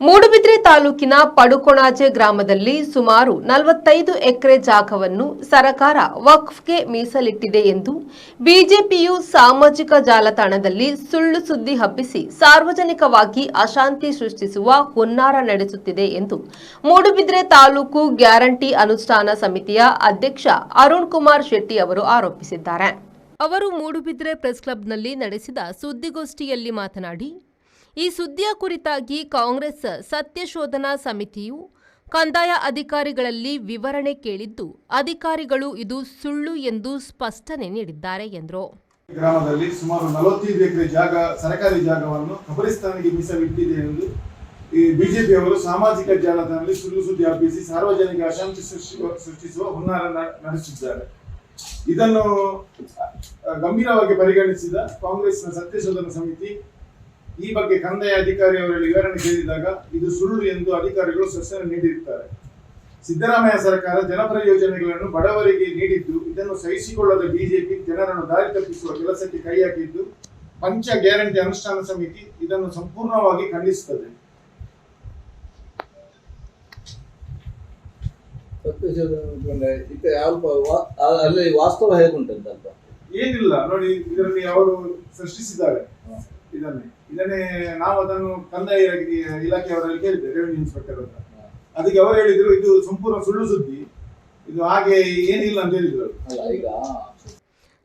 ಮೂಡುಬಿದ್ರೆ ತಾಲೂಕಿನ ಪಡುಕೊಣಾಜೆ ಗ್ರಾಮದಲ್ಲಿ ಸುಮಾರು ನಲವತ್ತೈದು ಎಕರೆ ಜಾಗವನ್ನು ಸರಕಾರ ವಕ್ಫ್ಗೆ ಮೀಸಲಿಟ್ಟಿದೆ ಎಂದು ಬಿಜೆಪಿಯು ಸಾಮಾಜಿಕ ಜಾಲತಾಣದಲ್ಲಿ ಸುಳ್ಳು ಸುದ್ದಿ ಹಬ್ಬಿಸಿ ಸಾರ್ವಜನಿಕವಾಗಿ ಅಶಾಂತಿ ಸೃಷ್ಟಿಸುವ ಹುನ್ನಾರ ನಡೆಸುತ್ತಿದೆ ಎಂದು ಮೂಡುಬಿದ್ರೆ ತಾಲೂಕು ಗ್ಯಾರಂಟಿ ಅನುಷ್ಠಾನ ಸಮಿತಿಯ ಅಧ್ಯಕ್ಷ ಅರುಣ್ ಕುಮಾರ್ ಶೆಟ್ಟಿ ಅವರು ಆರೋಪಿಸಿದ್ದಾರೆ. ಅವರು ಮೂಡುಬಿದ್ರೆ ಪ್ರೆಸ್ ಕ್ಲಬ್ನಲ್ಲಿ ನಡೆಸಿದ ಸುದ್ದಿಗೋಷ್ಠಿಯಲ್ಲಿ ಮಾತನಾಡಿ ಈ ಸುದ್ದಿಯ ಕುರಿತಾಗಿ ಕಾಂಗ್ರೆಸ್ ಸತ್ಯಶೋಧನಾ ಸಮಿತಿಯು ಕಂದಾಯ ಅಧಿಕಾರಿಗಳಲ್ಲಿ ವಿವರಣೆ ಕೇಳಿದ್ದು, ಅಧಿಕಾರಿಗಳು ಇದು ಸುಳ್ಳು ಎಂದು ಸ್ಪಷ್ಟನೆ ನೀಡಿದ್ದಾರೆ ಎಂದರು. ಗ್ರಾಮದಲ್ಲಿ ಸುಮಾರು ನಲವತ್ತೈದು ಎಕರೆ ಜಾಗ, ಸರ್ಕಾರಿ ಜಾಗವನ್ನು ಕಬರಿಸ್ತಾನಿಗೆ ಮೀಸಲಿಟ್ಟಿದೆ ಎಂದು ಈ ಬಿಜೆಪಿ ಅವರು ಸಾಮಾಜಿಕ ಜಾಲತಾಣದಲ್ಲಿ ಸುಳ್ಳು ಸುದ್ದಿ ಹಬ್ಬಿಸಿ ಸಾರ್ವಜನಿಕ ಅಶಾಂತಿ ಸೃಷ್ಟಿ- ಸೃಷ್ಟಿಸುವ ಹುನ್ನಾರ ನಡೆಸಿದ್ದಾರೆ. ಇದನ್ನು ಗಂಭೀರವಾಗಿ ಪರಿಗಣಿಸಿದ ಕಾಂಗ್ರೆಸ್ನ ಸತ್ಯಶೋಧನಾ ಸಮಿತಿ ಈ ಬಗ್ಗೆ ಕಂದಾಯ ಅಧಿಕಾರಿ ಅವರಲ್ಲಿ ವಿವರಣೆ ಕೇಳಿದಾಗ ಇದು ಸುಳ್ಳು ಎಂದು ಅಧಿಕಾರಿಗಳು ಸ್ಪಷ್ಟನೆ ನೀಡಿರುತ್ತಾರೆ. ಸಿದ್ದರಾಮಯ್ಯ ಸರ್ಕಾರ ಜನಪರ ಯೋಜನೆಗಳನ್ನು ಬಡವರಿಗೆ ನೀಡಿದ್ದು ಇದನ್ನು ಸಹಿಸಿಕೊಳ್ಳದ ಬಿಜೆಪಿ ಜನರನ್ನು ದಾರಿ ತಪ್ಪಿಸುವ ಕೆಲಸಕ್ಕೆ ಕೈ ಹಾಕಿದ್ದು ಪಂಚ ಗ್ಯಾರಂಟಿ ಅನುಷ್ಠಾನ ಸಮಿತಿ ಇದನ್ನು ಸಂಪೂರ್ಣವಾಗಿ ಖಂಡಿಸುತ್ತದೆ. ಅಲ್ಲಿ ವಾಸ್ತವ ಹೇಗುಂಟಂತ ಏನಿಲ್ಲ ನೋಡಿ ಇದರಲ್ಲಿ ಅವರು ಸೃಷ್ಟಿಸಿದ್ದಾರೆ ಇದನ್ನೇ. ಇದನ್ನೇ ನಾವು ಅದನ್ನು ಕಂದಾಯ ಇಲಾಖೆಯವರಲ್ಲಿ ಕೇಳಿದ್ದೆ ರೆವಿನ್ಯೂ ಇನ್ಸ್ಪೆಕ್ಟರ್ ಅಂತ ಅದಕ್ಕೆ ಅವರು ಹೇಳಿದ್ರು ಇದು ಸಂಪೂರ್ಣ ಸುಳ್ಳು ಸುದ್ದಿ. ಇದು ಹಾಗೆ ಏನಿಲ್ಲ ಅಂತ ಹೇಳಿದ್ರು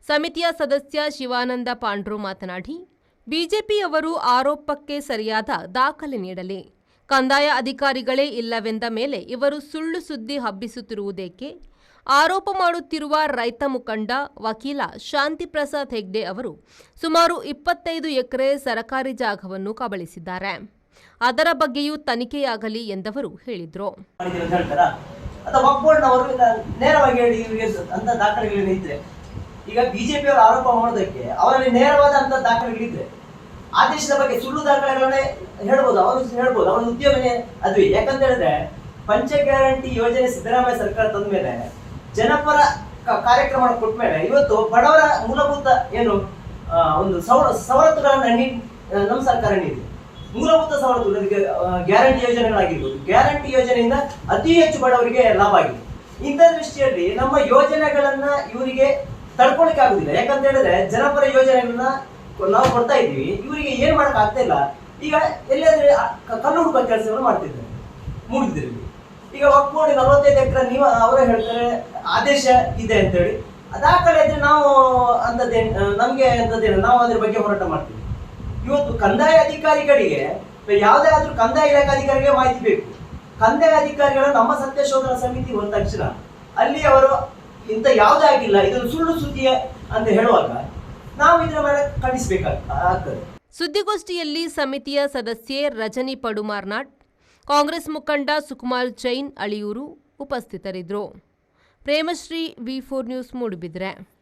ಸಮಿತಿಯ ಸದಸ್ಯ ಶಿವಾನಂದ ಪಾಂಡ್ರು ಮಾತನಾಡಿ ಬಿಜೆಪಿಯವರು ಆರೋಪಕ್ಕೆ ಸರಿಯಾದ ದಾಖಲೆ ನೀಡಲಿ. ಕಂದಾಯ ಅಧಿಕಾರಿಗಳೇ ಇಲ್ಲವೆಂದ ಮೇಲೆ ಇವರು ಸುಳ್ಳು ಸುದ್ದಿ ಹಬ್ಬಿಸುತ್ತಿರುವುದೇಕೆ? ಆರೋಪ ಮಾಡುತ್ತಿರುವ ರೈತ ಮುಖಂಡ ವಕೀಲ ಶಾಂತಿ ಪ್ರಸಾದ್ ಹೆಗ್ಡೆ ಅವರು ಸುಮಾರು ಇಪ್ಪತ್ತೈದು ಎಕರೆ ಸರಕಾರಿ ಜಾಗವನ್ನು ಕಬಳಿಸಿದ್ದಾರೆ. ಅದರ ಬಗ್ಗೆಯೂ ತನಿಖೆಯಾಗಲಿ ಎಂದವರು ಹೇಳಿದರು. ಈಗ ಬಿಜೆಪಿ ಅವರು ಆರೋಪ ಮಾಡೋದಕ್ಕೆ ಅವರಲ್ಲಿ ನೇರವಾದ ಅಂತ ದಾಖಲೆಗಳಿದ್ರೆ ಆದೇಶದ ಬಗ್ಗೆ ಸುಳ್ಳು ದಾಖಲೆಗಳನ್ನೇ ಹೇಳ್ಬೋದು, ಅವರು ಹೇಳ್ಬೋದು, ಅವರ ಉದ್ಯೋಗನೇ ಅದ್ವಿ ಯಾಕಂತ ಹೇಳಿದ್ರೆ, ಪಂಚ ಗ್ಯಾರಂಟಿ ಯೋಜನೆ ಸಿದ್ದರಾಮಯ್ಯ ಸರ್ಕಾರ ತಂದ ಮೇಲೆ ಜನಪರ ಕಾರ್ಯಕ್ರಮ ಕೊಟ್ಟ ಮೇಲೆ ಇವತ್ತು ಬಡವರ ಮೂಲಭೂತ ಏನು ಒಂದು ಸವಲ ಸವಲತ್ತುಗಳನ್ನ ನಮ್ಮ ಸರ್ಕಾರ ನೀಡಿದೆ. ಮೂಲಭೂತ ಸವಲತ್ತುಗಳು ಅದಕ್ಕೆ ಗ್ಯಾರಂಟಿ ಯೋಜನೆಗಳಾಗಿರ್ಬೋದು. ಗ್ಯಾರಂಟಿ ಯೋಜನೆಯಿಂದ ಅತಿ ಹೆಚ್ಚು ಬಡವರಿಗೆ ಲಾಭ ಆಗಿದೆ. ಇಂಥ ದೃಷ್ಟಿಯಲ್ಲಿ ನಮ್ಮ ಯೋಜನೆಗಳನ್ನ ಇವರಿಗೆ ತಡ್ಕೊಳಕ್ಕೆ ಆಗುದಿಲ್ಲ. ಯಾಕಂತ ಹೇಳಿದ್ರೆ ಜನಪರ ಯೋಜನೆಗಳನ್ನ ನಾವು ಕೊಡ್ತಾ ಇದ್ದೀವಿ. ಇವರಿಗೆ ಏನ್ ಮಾಡಕ್ ಇಲ್ಲ. ಈಗ ಕ- ಕಲ್ಲು ಹುಡುಕೋ ಕೆಲಸವನ್ನು ಮಾಡ್ತಿದ್ದಾರೆ. ಮೂಡಿದ್ರಲ್ಲಿ ಈಗ ನೋಡಿ ನಲವತ್ತೈದು ಎಕರೆ ನೀವು ಅವರೇ ಹೇಳ್ತಾರೆ, ಆದೇಶ ಇದೆ ಅಂತೇಳಿ. ದಾಖಲೆ ಇದ್ರೆ ನಾವು ಅಂತದ್ದೇನು ನಮ್ಗೆ ಅಂತದ್ದೇನು ನಾವು ಅದ್ರ ಬಗ್ಗೆ ಹೋರಾಟ ಮಾಡ್ತೀವಿ. ಇವತ್ತು ಕಂದಾಯ ಅಧಿಕಾರಿಗಳಿಗೆ ಯಾವುದೇ ಆದ್ರೂ ಕಂದಾಯ ಇಲಾಖೆ ಅಧಿಕಾರಿಗೆ ಮಾಹಿತಿ ಬೇಕು. ಕಂದಾಯ ಅಧಿಕಾರಿಗಳ ನಮ್ಮ ಸತ್ಯಶೋಧನಾ ಸಮಿತಿ ಹೋದ ತಕ್ಷಣ ಅಲ್ಲಿ ಅವರು ಇಂಥ ಯಾವುದೇ ಆಗಿಲ್ಲ ಇದನ್ನು ಸುಳ್ಳು ಸುದ್ದಿ ಅಂತ ಹೇಳುವಾಗ ನಾವು ಇದರ ಮೇಲೆ ಖಂಡಿಸಬೇಕಾಗ್ತದೆ ಸುದ್ದಿಗೋಷ್ಠಿಯಲ್ಲಿ ಸಮಿತಿಯ ಸದಸ್ಯೆ ರಜನಿ ಪಡುಮಾರ್ನಾಟ್ ಕಾಂಗ್ರೆಸ್ ಮುಖಂಡ ಸುಕುಮಾರ್ ಜೈನ್ ಅಳಿಯೂರು ಉಪಸ್ಥಿತರಿದ್ದರು. Premashri V four news Moodbidri.